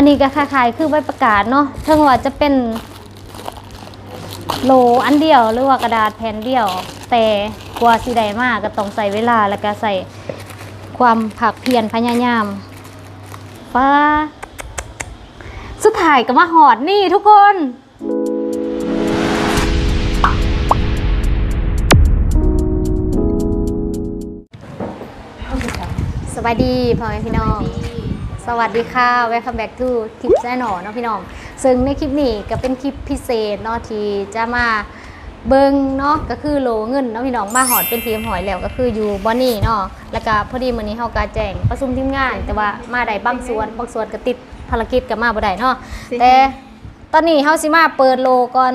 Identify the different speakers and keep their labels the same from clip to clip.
Speaker 1: อันนี้ก็คล้ายๆคือใบประกาศเนาะเทิงว่าจะเป็นโลอันเดียวหรือว่ากระดาษแผ่นเดียว แต่กว่าสิได้มากก็ต้องใส่เวลาแล้วก็ใส่ความผักเพียรพยายามฟ้าสุดท้ายก็มาหอดนี่ทุกคนสวัสดีพ่อแม่พี่น้อง สวัสดีค่ะ welcome back to คลิปแน่นอนเนาะพี่น้อง ซึ่งในคลิปนี้ก็เป็นคลิปพิเศษเนาะที่จะมาเบิงเนาะก็คือโลเงินเนาะพี่น้องมาหอดเป็นทีมหอยแล้วก็คืออยู่บอนนี่เนาะแล้วก็พอดีมื้อนี้เฮาก็แจ้งประชุมทีมงาน แต่ว่ามาได้บางส่วนบางส่วนก็ติดภารกิจก็มาบ่ได้เนาะแต่ตอนนี้เฮาสิมาเปิดโลก่อน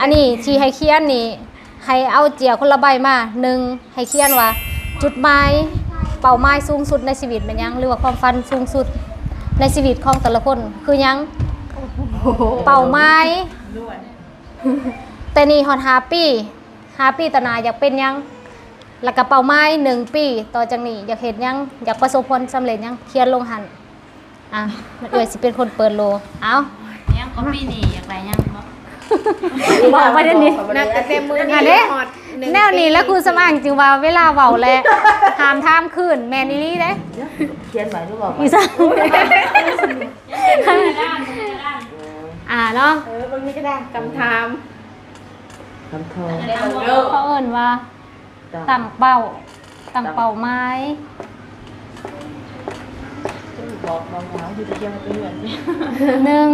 Speaker 1: อันนี้ที่ให้เขียนนี่ให้เอาเจียวคนละใบมาหนึ่งให้เขียนว่าจุดหมาย เป้าหมายสูงสุดในชีวิตเป็นหยังหรือว่าความฝันสูงสุดในชีวิตของแต่ละคนคือหยังเป้าหมายแต่นี่ฮอตฮาปี้ฮาปี้ตอนหนาอยากเป็นหยังแล้วก็เป้าหมายหนึ่งปีต่อจากนี้อยากเห็นยังอยากประสบผลสำเร็จยังเขียนลงหันอะมันเอ่ยสิเป็นคนเปิดโลเอา
Speaker 2: ยังก็ปีนี้อยากได้ยัง บ่
Speaker 1: บอกไว้เดี๋ยวนี้
Speaker 3: นับแต่เต็มมือ
Speaker 1: อั
Speaker 3: นี่
Speaker 1: นนี้
Speaker 3: ฮอดหง
Speaker 1: แนวนี้แล้วคือสมางจริงว่าเวลาเว้าแหละหามทามขึ้นแมนอีลี่เด้
Speaker 4: เขียนใหม่หรือเปล่า
Speaker 1: อีสังอ่าเนาะ
Speaker 3: เออบางทีก็ได้คำถาม
Speaker 4: คำทอง
Speaker 1: เขาเอิ้นว่าตั้งเป้าตั้งเป้าไม้
Speaker 4: บอกน้องๆที่จะเที่ยวไปเรียน
Speaker 1: หนึ่ง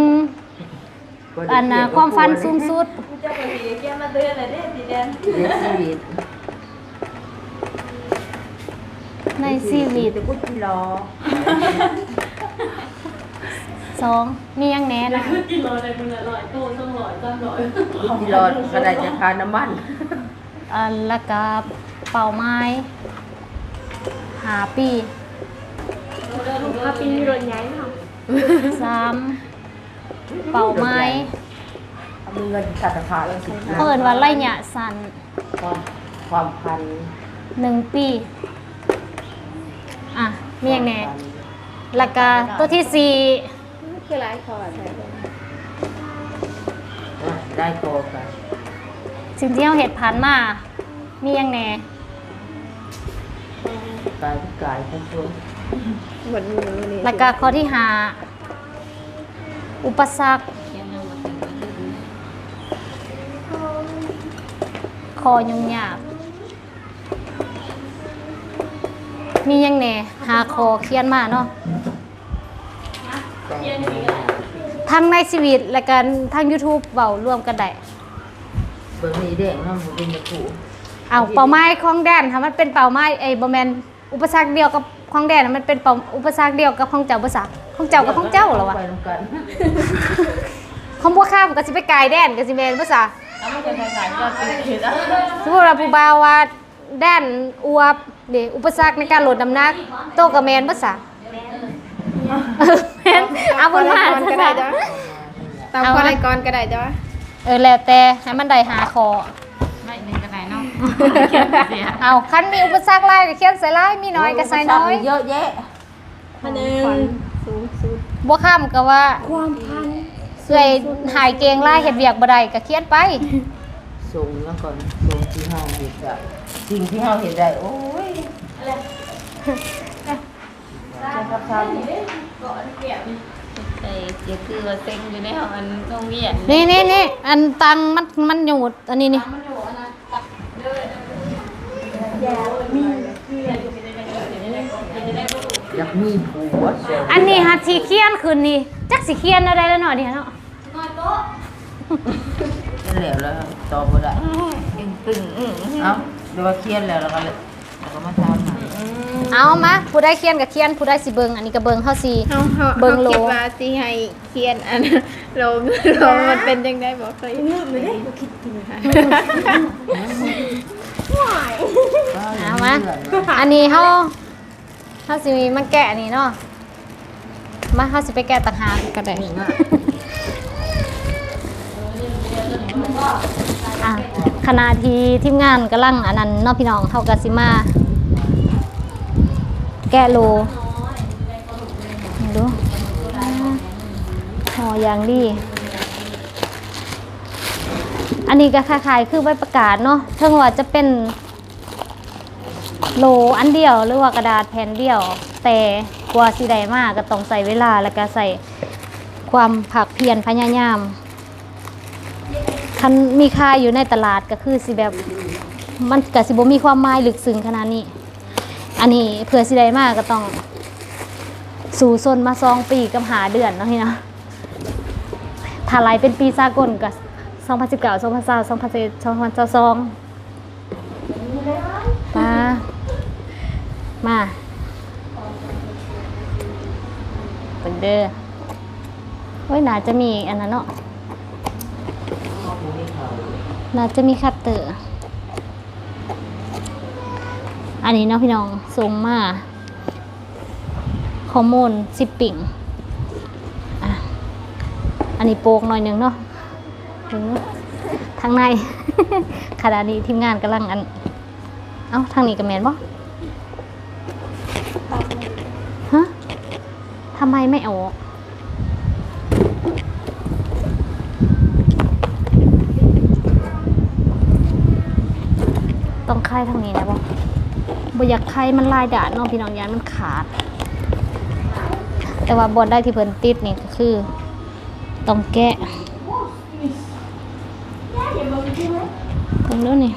Speaker 1: อันน่ะความฝันสูงสุด
Speaker 4: เรียนชีวิต
Speaker 1: ในชีวิต
Speaker 4: แต่กูกินรอ
Speaker 1: สองมีหยังแหน่นะ
Speaker 4: กูกินรอกระไดจะทานน้ำมัน
Speaker 1: อันแล้วก็เป้าไม้หาปี
Speaker 3: พาปีนรถย้ายเนาะ
Speaker 1: สาม เป้าไม้
Speaker 4: มีเงินสัตว์ขาแล้วสิ
Speaker 1: เขาเอิ้นว่าไล่หยะสัน
Speaker 4: ความความพัน
Speaker 1: หนึ่งปี อะ มีอย่างแหน่แล้วก็ตัวที่สี่
Speaker 3: คือหลายคอร์ดใช่ไหม
Speaker 4: ได้โตกัน
Speaker 1: สิ่งที่เราเห็ดผ่านมา มีอย่างแหน่
Speaker 4: กายทุกกายทั้งตัว
Speaker 3: เหมือนมือนี่
Speaker 1: แล้วก็ข้อที่หา อุปสรรค
Speaker 2: ยังยังบ่ถึงวันลืม
Speaker 1: คอยุ่งยาก มีย่างแหน่หาคอเขียนมาเนาะทั้งในชีวิตและกันทั้ง YouTube เบารวมกันได้
Speaker 4: เบอร์นี้เด้งน้ำมันเป็นยาคู
Speaker 1: เอาเป้าหมายของแดนค่ะมันเป็นเป้าหมายไอ้บ่แมนอุปสรรคเดียวกับ ของแดนน่ะมันเป็นเป้าอุปสรรคเดียวกับของเจ้าบ่ซะของเจ้ากับของเจ้าเหรอวะ
Speaker 4: ไปนำกัน
Speaker 1: ของบัวข้ามก็สิไปไกลแดนก็สิแม่นบ่ซะ
Speaker 4: แล้วมันจะใส่ก็ติดเห็ดอะ
Speaker 1: สมมุติว่าผู้บ่าวว่าแดนอวบเด้อุปสรรคในการลดน้ำหนักโตกับแม่นบ่ซะแม่นเอาบนมา
Speaker 3: ก่อนก็ได้จ้ะตามคนไรก่อนก็ได้จ้ะ
Speaker 1: เออแล้วแต่ให้มันได้หาคอ
Speaker 2: ไม่หนึ่งก็ได้ เนาะเขียนเสีย
Speaker 1: เอาคันมีอุปสรรคหลายก็เขียนใส่หลายมีน้อยก็ใส่น้อย
Speaker 4: เยอะแยะ
Speaker 3: พันหนึ่งสูงสุด
Speaker 1: บัวข้ามก็ว่า
Speaker 3: ความพัน
Speaker 1: เสื่อยหายเกงไล่เห็ดเวียกบ่ได้ก็เขียนไป
Speaker 4: ส่งแล้วก่อนส่งที่ห้าเห็ดได้สิ่งที่ห้าเห็ดได้โอ้ยครับครับ
Speaker 2: ไอ้เจ๊คือว่าเซ็งอยู่ในห้องอันโรงเรียน
Speaker 1: นี่นี่นี่อันตังมันมันอยู่อันนี้นี่
Speaker 4: อยากมีผัว
Speaker 1: อันนี้ฮัทีเขียนคืนนี้จักสิเขียนอะไรแล้วหน่อยเดียวเนาะ
Speaker 4: นั่นแหละแล้วตอบบ่ได้ตึงเอ้าเดี๋ยวว่าเครียดแล้วแล้วก็เลยแล้วก็มาทำใหม่
Speaker 1: เอามาผู้ได้เขียนก็เขียนผู้ได้สิเบิงอันนี้ก็เบิงเฮาสิ
Speaker 3: เบิ
Speaker 1: งโล
Speaker 3: คิดว่าสิให้เขียนอันโลโลมันเป็นจังได๋บ่เคยลืมเลยคิดถึงค่ะ
Speaker 1: มา อันนี้เฮาเฮาสิมาแกะอันนี้เนาะ มาเฮาสิไปแกะต่างหากก็ได้อะขณะที่ทีมงานกำลังอันนั้นเนาะพี่น้องเฮาก็สิมา แกะโลนี่ดูห่ออย่างดี อันนี้ก็คล้ายๆคือใบประกาศเนาะเทิงว่าจะเป็น โหลอันเดียวหรือว่ากระดาษแผ่นเดียว แต่กว่าสิได้มากก็ต้องใส่เวลาแล้วก็ใส่ความผักเพียรพยายามคันมีค่าอยู่ในตลาดก็คือสิแบบมันก็สิบ่มีความหมายลึกซึ้งขนาดนี้ อันนี้เพื่อสิได้มากก็ต้อง สู่ซนมาสองปีกับหาเดือนเนาะพี่เนาะถ้าไล่เป็นปีสากลก็2019 2020 2021 2022มา มาเปิดเด้อเว้ยน่าจะมีอันนั้นเนาะน่าจะมีคัตเตอร์ อันนี้เนาะพี่น้องส่งมาฮอร์โมนสิปปิ่งอะอันนี้โปกหน่อยหนึงเนาะถึงทางในขณะนี้ทีมงานกำลังอัน เอ้า ทางนี้กับแมนบ่ฮะ ทำไมไม่ออกต้องคายทางนี้นะบ่บ่อยากคายมันลายด่านน้องพี่น้องยานมันขาด แต่ว่าบอลได้ที่เพิ่นติดนี่ก็คือ ต้องแกะเพิ่งดูนี่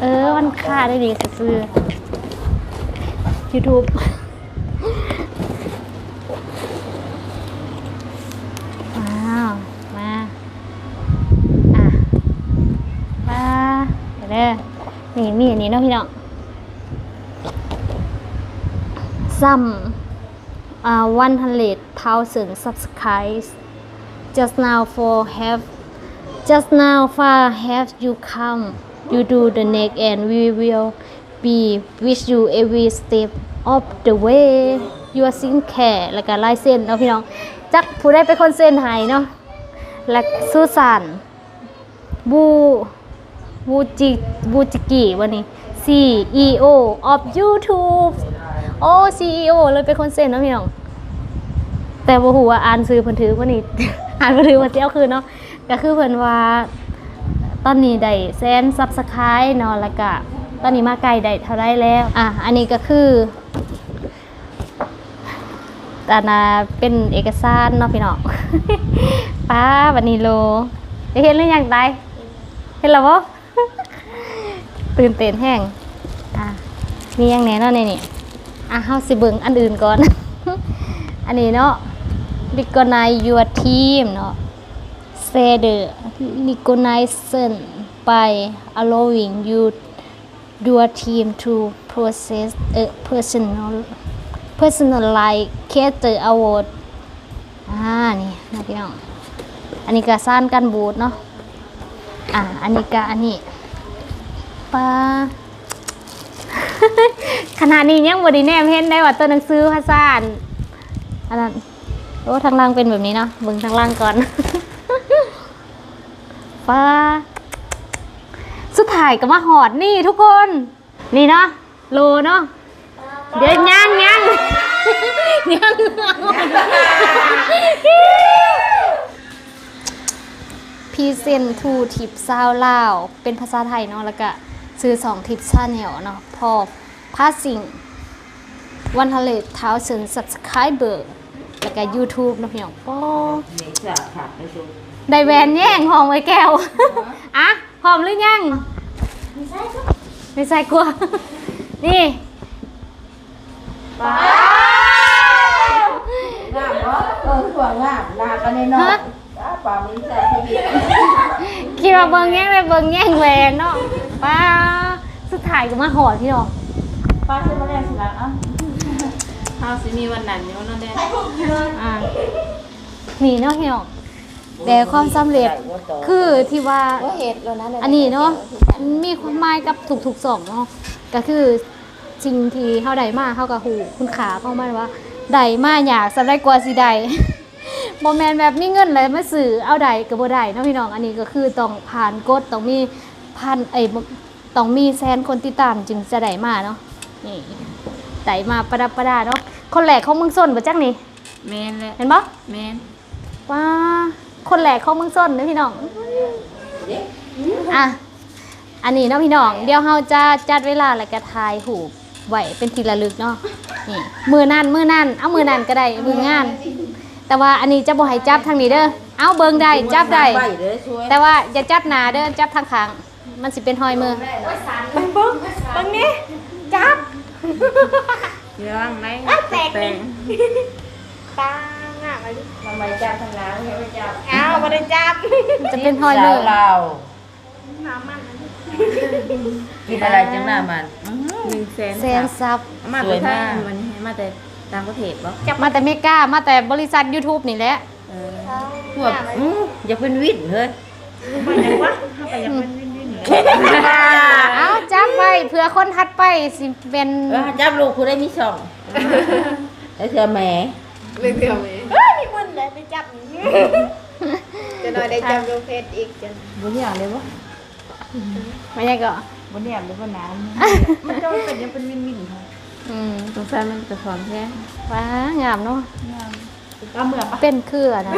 Speaker 1: เออ มันขาดได้ดีซื้อ YouTube ว้าว มา อะ มาเดี๋ยวเด้อนี่มีอันนี้เนาะพี่น้องซัมอ่า100,000 subscribes just now for have just now far have you come you do the next and we will be with you every step of the way your sin care แล้วก็ลายเส้นเนาะพี่น้อง จักผู้ได้เป็นคนเส้นให้เนาะและสุสานบูบูจิบูจิกิวันนี้ CEO of YouTube โอ้ CEO เลยเป็นคนเซ็นเนาะพี่น้อง แต่บ่ฮู้ว่าอ่านซื้อเพิ่นถือว่านี่อ่านบ่ถือว่าสิเอาคืนเนาะก็คือเพิ่นว่า ตอนนี้ได้แสนซับสไครต์เนาะแล้วก็ อนนี้มาไกลได้เท่าไรแล้ว อะ อันนี้ก็คืออันน่ะเป็นเอกสารเนาะพี่น้องป้าวันนี้โลได้เห็นหรือยังไดเห็นแล้วบ่ตื่นเต้นแห้งอะมียังแหน่เนาะในนี่อะเฮาสิเบิ่งอันอื่นก่อน อันนี้เนาะ recognize your team เนาะ say the recognition by allowing you your team to process a personal personalized cater award อ่า นี่นะพี่น้อง อันนี้ก็ซ่านกันบูดเนาะ อ่า อันนี้ก็อันนี้ปลาขณะนี้ยังบดีแนมเห็นได้ว่าตัวหนังสือภาษาอันอันนั้นโอ้ทางล่างเป็นแบบนี้เนาะเบิ่งทางล่างก่อนป้า สุดท้ายก็มาหอดนี่ทุกคน นี่เนาะโลเนาะเดี๋ยวย่างย่างย่างพีเซนทูทิปซาวลาว เป็นภาษาไทยเนาะแล้วก็ซื้อสองทิปชาแนลเนาะพอพาสิงวันทะเลเท้าเชิญ subscriber แล้วก็ YouTube เนาะพี่น้องป้อ
Speaker 4: นี่จะขาดไปสุด
Speaker 1: ได้แหวนแย่งหอมไว้แก้วอะหอมหรือยัง ไม่ใช่กลัว นี่
Speaker 4: งามบ่เออสวยงามนากันแน่นอ
Speaker 1: ฮะ
Speaker 4: นอ้าปากมีใส่
Speaker 1: คิดว่าเบิงแย่งเลยเบิงแย่งแหวนเนาะป้าสุดท้ายก็มาหอดพี่น้อง
Speaker 4: ป้าซื้อมาแล้วสิล่ะอ้า
Speaker 2: เฮาสิมีวันนั้นอยู่เนาะแดน
Speaker 1: อ่านี่เนาะพี่น้อง แต่ความสำเร็จคือที่ว่า
Speaker 3: ก็เห็ดแล้วนะ
Speaker 1: อันนี้เนาะมีความหมายกับถูกๆสองเนาะก็คือสิ่งที่เฮาได้มาเฮากับหูคุณขาเข้ามาว่าได้มาอยากสำได้กว่าสิได้บ่แม่นแบบมีเงินแล้วมาซื้อเอาได้ก็บ่ได้เนาะพี่น้องอันนี้ก็คือต้องผ่านกฎต้องมีพันไอ้ยบ่ต้องมีแสนคนติดตามจึงจะได้มาเนาะนี่ไต่มาประดับประดาเนาะคนแหลกของเมืองส้นบ่จักนี่
Speaker 2: แม่นแหละ
Speaker 1: เห็นบ่
Speaker 2: แม่น
Speaker 1: ว้า คนแหลกของเมืองส้นเด้อพี่น้องอะอันนี้เนาะพี่น้อง เดี๋ยวเฮาจะจัดเวลาแล้วก็ถ่ายรูปไว้เป็นที่ระลึกเนาะนี่มือนั่นมือนั่นเอามือนั่นก็ได้มืองาน แต่ว่าอันนี้จะบ่ให้จับทางนี้เด้อเอาเบิ่งได้จับได้
Speaker 4: ใบเลยช่วย
Speaker 1: แต่ว่าอย่าจับหนาเด้อจับทางข้างมันสิเป็นหอยมือ
Speaker 3: ตรงนี้จับ
Speaker 2: เดี๋ยวว่างได้
Speaker 3: แตก
Speaker 2: แปล
Speaker 3: นี่
Speaker 2: ง
Speaker 3: ตา หน้ามาดิ
Speaker 4: ทำไมจับทางหลังให้ไม่จับ
Speaker 3: อ้าวบ่ได้จับ
Speaker 1: จะเป็นหอยมือ
Speaker 4: เรา
Speaker 3: น้ำมัน
Speaker 4: กินอะไรจังหน้ามัน
Speaker 2: หนึ่งแสน
Speaker 1: แซนซับ
Speaker 2: เอามา
Speaker 4: ส
Speaker 2: แต่
Speaker 4: วย
Speaker 2: ไท
Speaker 4: มายก
Speaker 2: มันให้มาแต่ต่างประเทศบ่
Speaker 1: มาแต่เมกามาแต่บริษัท YouTube นี่แหละ
Speaker 2: เออ
Speaker 4: พวกอื้ออย่าเป็นวิทย์เฮ้ย
Speaker 3: ไปยังวะไปยังเป็นวินวินเลย
Speaker 1: เอาจับไว้เผื่อคนทัดไปสิเป็น
Speaker 4: เออจับลูกคุณได้มีสองแล้วเธอแหม่
Speaker 3: เรื่องเดียวเอง เฮ้ยมีคนเลยไปจับจะหน่อยได้จับโยเพชอีกจน
Speaker 2: บ่อย่างเลยบ่
Speaker 1: ไม่ใช่ก็
Speaker 2: บ่อย่างเลยบ่น้ำมันจะเป็นยังเป็นวินวินค่ะ
Speaker 1: อืม
Speaker 2: สงสัยมันจะสอนแค่
Speaker 1: ว้างามเนาะ
Speaker 2: เอาเมื่อปะ
Speaker 1: เป็นเครือนะ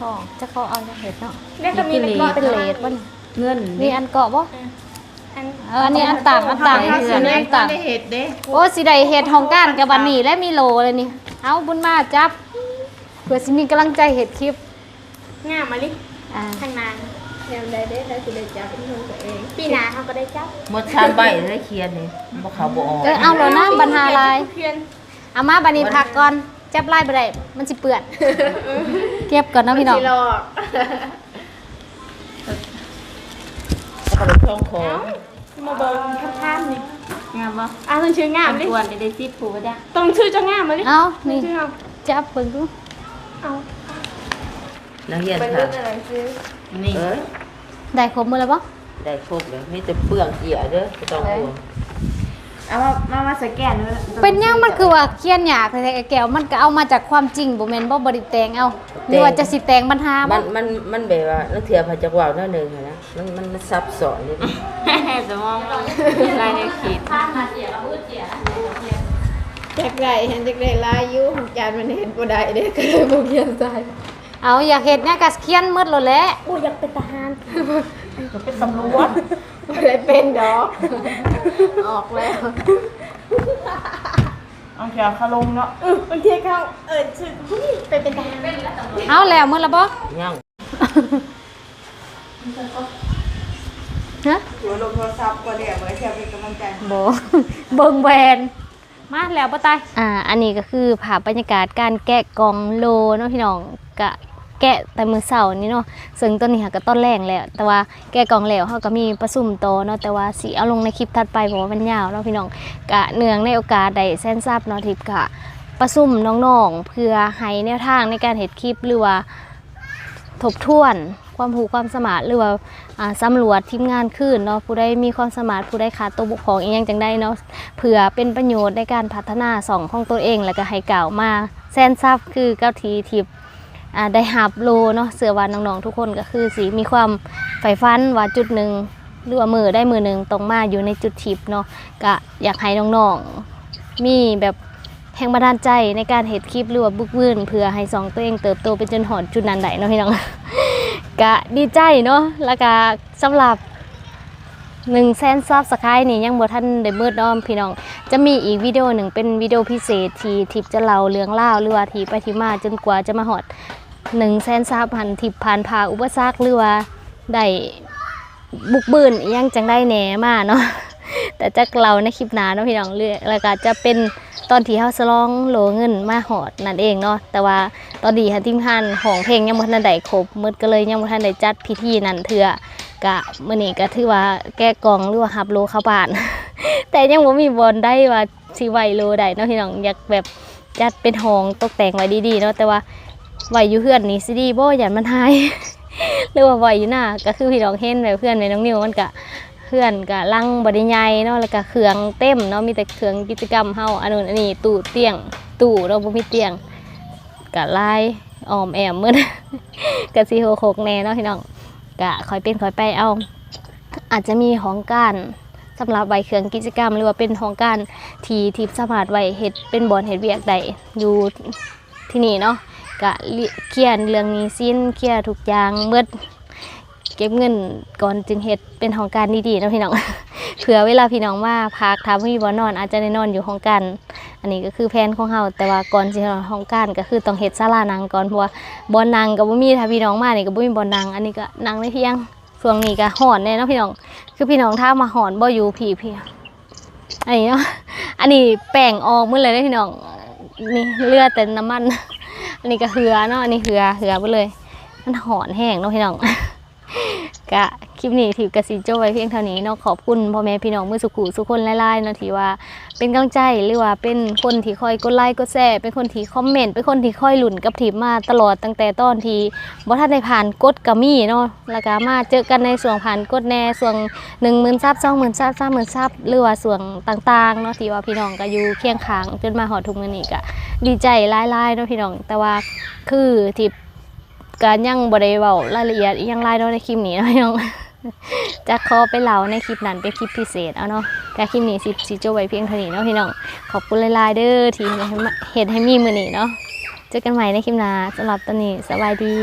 Speaker 1: ทองจะเขาเอาจะเห็ดเนาะ
Speaker 3: เรียกก็มีเป็นก้อน
Speaker 1: เป็นเลดบ่น
Speaker 2: เงิน
Speaker 1: มีอันเกาะบ่
Speaker 3: อัน
Speaker 1: เอออันนี้อันต่างอันต่าง
Speaker 2: เอ
Speaker 1: อันนี้อันต่าง
Speaker 3: ได้เห็ดเด้
Speaker 1: โอ้สิได้เห็ดของก้านกับบันนี่และมีโลเลยนี่ เอาบุญมาจับเพื่อสิมีกำลังใจเห็ดคลิป
Speaker 3: ง่ามมาลิ
Speaker 1: อ่า
Speaker 3: ทางนานยามใดได้ได้คือได้จับเป็นของตัวเองปีหน้าเขาก็ได้จับ
Speaker 4: หมดชามใบได้เคียนนี่บ่เขาบ่ออก
Speaker 1: เออเอาแล้วนะบรรหาลาย
Speaker 3: เพื่อน
Speaker 1: เอามาบันนี้พักก่อนจับไล่ไปได้มันสิเปื้อนเก็บก่อนเนาะพี่น้อง
Speaker 3: สิหลอก
Speaker 4: แล้วก็ไปช่องคอ
Speaker 3: มาเบิ่งข้ามๆนี่
Speaker 2: งามบ่
Speaker 3: อะต้องชื่องามดิ
Speaker 2: ควรได้ซิปผูกบ่จ้ะ
Speaker 3: ต้องชื่อเจ้างามมาดิ
Speaker 1: เอานี่
Speaker 3: ชื่องาม
Speaker 1: จับเบิ่งดู
Speaker 3: เอา
Speaker 4: นักเรียน
Speaker 3: เป็น
Speaker 4: ค่ะ
Speaker 3: รุ่นอะไรซื้อ
Speaker 2: นี่
Speaker 4: เออ
Speaker 1: ได้ครบมือแล้วปะ
Speaker 4: ได้ครบเลยมีแต่เปลือกเกี่ยเด้อไม่ต้องห่วง
Speaker 2: เอามามามาสแกนด้วย
Speaker 1: เป็นหยังมันคือว่าเขียนยากแต่แก้วมันก็เอามาจากความจริงบ่แม่นบ่บ่ได้แต่งเอาหรือว่าจะสิแต่งปัญหาบ่
Speaker 4: มันมันมันแบบว่านักเทียพระจักรวาลนั่นหนึ่งอะนะมันมันมันซับซ้อนนิดนึง
Speaker 2: สมองลายในขีด
Speaker 3: จา กไรเห็นจากไรลายอยู่ของจานมันเห็นบ่ได้เด้ก็เลยบ่เขียนใส่
Speaker 1: เอาอยากเฮ็ดเนี่ยก็เขียนหมดแล้วแหละ
Speaker 3: โอ้อยากเป็นทหาร
Speaker 4: เป็นตำรวจ
Speaker 3: บ่ได้เป็นดอก ออกแล้ว
Speaker 2: เอาแขนขาลงเนาะ
Speaker 3: เออบางทีเขาเออชื่อผู้นี้ไปเป็นทหาร
Speaker 1: เอาแล้วหมดแล้วบ่
Speaker 4: ยัง
Speaker 1: ฮะ
Speaker 3: หัวลงโทรศัพท์ก็เรียกไว้แค่เป็นกำลังใจ
Speaker 1: บ่เบิ่งแหวน มาแล้วบ่ตายอ่า อันนี้ก็คือภาพบรรยากาศการแกะกล่องโลเนาะพี่น้องกะแกะแต่มือเสาร์นี้เนาะซึ่งต้นนี้ค่ะก็ต้นแรงแล้ว แต่ว่าแกะกล่องแล้วเขาก็มีประสุมโตเนาะแต่ว่าสิเอาลงในคลิปถัดไปเพราะว่ามันยาวเนาะพี่น้องกะเนืองในโอกาสได้แซนซับเนาะทิพย์กะประสุมน้องๆเพื่อให้แนวทางในการเฮ็ดคลิปหรือว่าทบทวนความรู้ความสมารถหรือว่า สำรวจทีมงานขึ้นเนาะผู้ใดมีความสามารถผู้ใดขาดตัวบุคคลอีกอย่างจังได้เนาะเพื่อเป็นประโยชน์ในการพัฒนาสองของตัวเอง แล้วก็ให้กล่าวมาแซนซับคือเก้าทีทิพย์ได้หับโลเนาะเสือวานน้องๆทุกคนก็คือสีมีความใฝ่ฝันว่าจุดหนึ่งหรือว่ามือได้มือหนึ่งตรงมาอยู่ในจุดทิพย์เนาะก็อยากให้น้องๆมีแบบแรงบันดาลใจในการเห็ดคลิปหรือว่าบุกวืนเพื่อให้สองตัวเองเติบโตเป็นจนหอดจุดนั้นได้เนาะพี่น้อง ก็ดีใจเนาะแล้วก็สำหรับหนึ่งแสนซับสไครต์นี่ยังบ่ทันได้มืดเน้อมพี่น้อง จะมีอีกวิดีโอหนึ่งเป็นวิดีโอพิเศษที่ทิปจะเล่าเรื่องเล่าหรือว่าที่ไปที่มาจนกว่าจะมาหอดหนึ่งแสนซับพันทิปผ่านพาอุปสรรคหรือว่าได้บุกบืนยังจังได้แหน่มาเนาะ แต่จะเล่าในคลิปหน้าเนาะพี่น้องเรื่องแล้วก็จะเป็นตอนที่เฮาสลองโหลเงินมาหอดนั่นเองเนาะแต่ว่าตอนนี้ค่ะทีมงานของเพลงยังบ่ทันได้ครบมืดก็เลยยังบ่ทันได้จัดพิธีนั้นเถื่อกะมื้อนี้ก็ถือว่าแก้กล่องหรือว่าหับโลเข้าบ้าน แต่ยังบ่มีบอลได้ว่าสิไหวโลได้เนาะพี่น้องอยากแบบจัดเป็นห้องตกแต่งไว้ดีๆเนาะแต่ว่าไหวอยู่เฮือนนี่สิดีบ่อย่ามันหายหรือว่าไหวอยู่หน้าก็คือพี่น้องเห็นแบบเพื่อนในน้องนิวมันก็ เพื่อนก็ลังบ่ได้ใหญ่เนาะแล้วก็เครื่องเต็มเนาะมีแต่เครื่องกิจกรรมเฮาอันนู้นอันนี้ตู้เตียงตู้เนาบ่มีเตียงกะลายออมแอมมืดกะสีโหกหกแน่เนาะพี่น้องกะคอยเป็นคอยไปเอา อาจจะมีของการสำหรับไว้เครื่องกิจกรรม หรือว่าเป็นของการทีทิพสมารถไว้เฮ็ดเป็นบอนเฮ็ดเวียกได้อยู่ที่นี่เนาะก็เคลียร์เรื่องนี้สิ้นเคลียร์ทุกอย่างเมื่อ เก็บเงินก่อนจึงเฮ็ดเป็นของการดีๆนะพี่น้อง เผื่อเวลาพี่น้องมาพักทำให้บ่นอน อาจจะได้นอนอยู่ห้องกันอันนี้ก็คือแผนของเฮาแต่ว่าก่อนสินอนห้องกันก็คือต้องเฮ็ดศาลานั่งก่อนเพราะว่าบ่อนั่งก็บ่มีถ้าพี่น้องมานี่ก็บ่มีบ่อนั่งอันนี้ก็นั่งได้เพียงช่วงนี้ก็ฮ้อนแน่เนาะพี่น้อง คือพี่น้องถ้ามาหอนบ่อยู่ผีพี่อันนี้เนาะอันนี้แป้งออกมืดเลยได้พี่น้องนี่เลือดแต่น้ำมัน อันนี้ก็เหือเนาะอันนี้เหือเหือไปเลย มันหอนแห้งเนาะพี่น้อง กะคลิปนี้ถือกระสิโจไว้เพียงเท่านี้เนาะขอบคุณพ่อแม่พี่น้องมือสุขุสุกคนหลายๆเนาะที่ว่าเป็นกำลังใจหรือว่าเป็นคนที่คอยกดไลค์กดแชร์เป็นคนที่คอมเมนต์เป็นคนที่คอยหลุนกับทีมมาตลอดตั้งแต่ตอนที่บ่ทันได้ผ่านกดกระมี่เนาะแล้วก็มาเจอกันในส่วนผ่านกดแน่ส่วนหนึ่งหมื่นซับสองหมื่นซับสามหมื่นซับหรือว่าส่วนต่างๆเนาะที่ว่าพี่น้องก็อยู่เคียงข้างจนมาหอดทุกมือนี้ก็ดีใจหลายๆเนาะพี่น้องแต่ว่าคือที่ การยังบ่ได้เวารายละเอียดยังไลายเนาะในคลิปนี้เนาะพี่น้องจะขอไปเล่าในคลิปนั้นเป็นคลิปพิเศษเอาเนาะแต่คลิปนี้สิสิจบไว้เพียงเท่านี้เนาะพี่น้องขอบคุณหลายๆเด้อที่เห็นให้มีมื้อนี้เนาะเจอกันใหม่ในคลิปหน้าสำหรับตอนนี้สบายดี